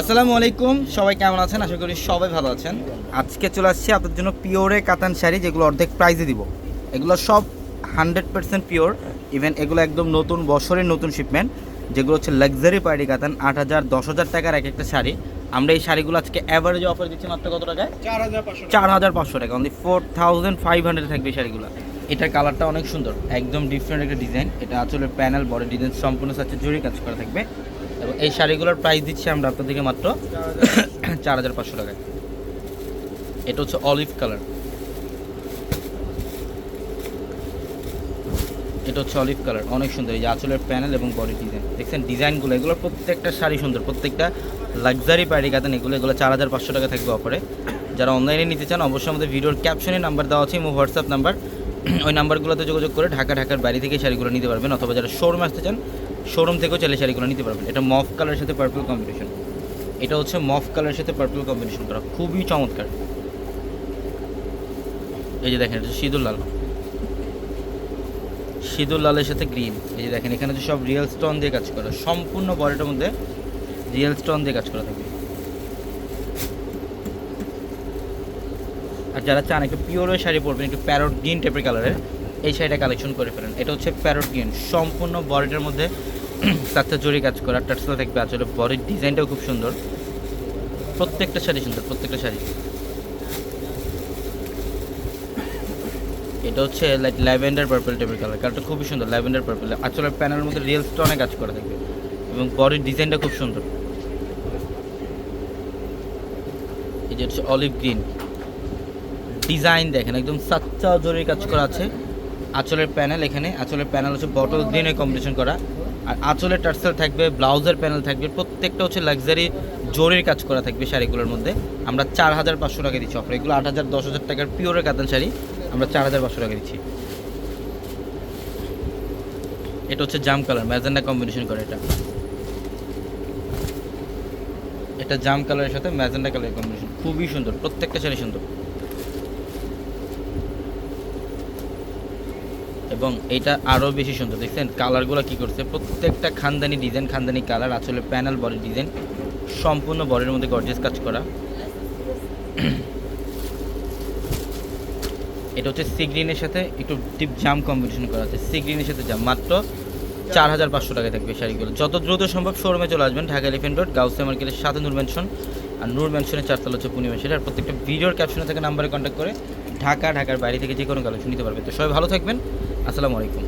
আসসালামু আলাইকুম সবাই কেমন আছেন? আশা করি সবাই ভালো আছেন। আজকে চলে আসছি আপনাদের জন্য পিওরে কাতান শাড়ি যেগুলো অর্ধেক প্রাইজে দিব। এগুলো সব হান্ড্রেড পার্সেন্ট পিওর ইভেন এগুলো একদম নতুন বছরের নতুন শিপমেন্ট যেগুলো হচ্ছে লাক্সারি পার্টি কাতান আট হাজার দশ হাজার টাকার এক একটা শাড়ি। আমরা এই শাড়িগুলো আজকে অ্যাভারেজ অফার দিচ্ছি মাত্র কত টাকায়? চার হাজার পাঁচশো টাকা। Only four thousand five hundred থাকবে এই শাড়িগুলো। এটার কালারটা অনেক সুন্দর একদম ডিফারেন্ট একটা ডিজাইন এটা আসলে প্যানেল বড় ডিজাইন সম্পূর্ণ সাথে জরি কাজ করা থাকবে। এবং এই শাড়িগুলোর প্রাইস দিচ্ছি আমরা আপনাদেরকে মাত্র চার হাজার পাঁচশো টাকায়। এটা হচ্ছে অলিভ কালার এটা হচ্ছে অলিভ কালার অনেক সুন্দর। এই যে আঁচলের প্যানেল এবং বডি ডিজাইন দেখছেন, ডিজাইনগুলো, এগুলো প্রত্যেকটা শাড়ি সুন্দর। প্রত্যেকটা লাক্সারি পাড়ি কাতেন এগুলো এগুলো চার হাজার পাঁচশো টাকা থাকবে অফারে যারা অনলাইনে নিতে চান, অবশ্যই আমাদের ভিডিওর ক্যাপশনে নাম্বার দেওয়া আছে, এবং হোয়াটসঅ্যাপ নাম্বার ওই নাম্বারগুলোতে যোগাযোগ করে ঢাকা ঢাকার বাড়ি থেকে শাড়িগুলো নিতে পারবেন, অথবা যারা শোরুমে আসতে চান শোরুম থেকেও চাইলে শাড়িগুলো নিতে পারবেন। এটা মফ কালারের সাথে পার্পল কম্বিনেশন এটা হচ্ছে মফ কালারের সাথে পার্পল কম্বিনেশন করা। খুবই চমৎকার। এই যে দেখেন, এটা সিঁদুর লাল। সিঁদুর লালের সাথে গ্রিন এই যে দেখেন, এখানে সব রিয়েল স্টোন দিয়ে কাজ করা। সম্পূর্ণ বডিটার মধ্যে রিয়েল স্টোন দিয়ে কাজ করা থাকে। আর যারা চান একটু পিওরের শাড়ি পরবেন, একটু প্যারট গ্রিন টাইপের কালারের এই শাড়িটা কালেকশন করে ফেলেন। এটা হচ্ছে প্যারট গ্রিন সম্পূর্ণ বডিটার মধ্যে সাতটা জরি কাজ করা। টার্সেল থাকবে আসলে বডির ডিজাইনটাও খুব সুন্দর। প্রত্যেকটা শাড়ি সুন্দর, প্রত্যেকটা শাড়ি। এটা হচ্ছে লাইক ল্যাভেন্ডার পার্পল টাইপের কালার কালারটা খুবই সুন্দর, ল্যাভেন্ডার পার্পল আসলে প্যানেলের মধ্যে রিয়েল স্টোনে কাজ করা থাকবে এবং বডির ডিজাইনটা খুব সুন্দর। এই যে হচ্ছে অলিভ গ্রিন ডিজাইন দেখেন, একদম সাচ্চা জরির কাজ করা আছে। আঁচলের প্যানেল এখানে। আঁচলের প্যানেল হচ্ছে বটল গ্রিনের কম্বিনেশন করা। আর আঁচলের টার্সেল থাকবে, ব্লাউজের প্যানেল থাকবে, প্রত্যেকটা হচ্ছে লাক্সারি জোরের কাজ করা থাকবে শাড়িগুলোর মধ্যে। আমরা চার হাজার পাঁচশো টাকা দিচ্ছি অফার এগুলো আট হাজার, দশ হাজার টাকার পিওরের কাতান শাড়ি। আমরা চার হাজার পাঁচশো টাকা দিচ্ছি। এটা হচ্ছে জাম কালার ম্যাজেন্ডা কম্বিনেশন করে এটা। এটা জাম কালারের সাথে ম্যাজেন্ডা কালারের কম্বিনেশন খুবই সুন্দর, প্রত্যেকটা শাড়ি সুন্দর। এবং এটা আরও বেশি সুন্দর। দেখছেন, কালারগুলো কি করছে? প্রত্যেকটা খানদানি ডিজাইন খানদানি কালার, আসলে প্যানেল বডি ডিজাইন সম্পূর্ণ বডির মধ্যে গর্জেস কাজ করা। এটা হচ্ছে সি গ্রিনের সাথে একটু ডিপ জাম কম্বিনেশন করা আছে। সি গ্রিনের সাথে জাম মাত্র চার হাজার পাঁচশো টাকা থাকবে শাড়িগুলো। যত দ্রুত সম্ভব শোরুমে চলে আসবেন, ঢাকা এলিফেন্ট রোড গাউসে মার্কেটের সাথে নূর ম্যানশন আর নূর ম্যানশনের চারতলা হচ্ছে পূর্ণিমা সেটা আর প্রত্যেকটা ভিডিওর ক্যাপশনে থেকে নাম্বারে কন্ট্যাক্ট করে ঢাকা, ঢাকার বাইরে থেকে যে কোনো কালেকশন নিতে পারবেন। তো সবাই ভালো থাকবেন। আসসালামু আলাইকুম।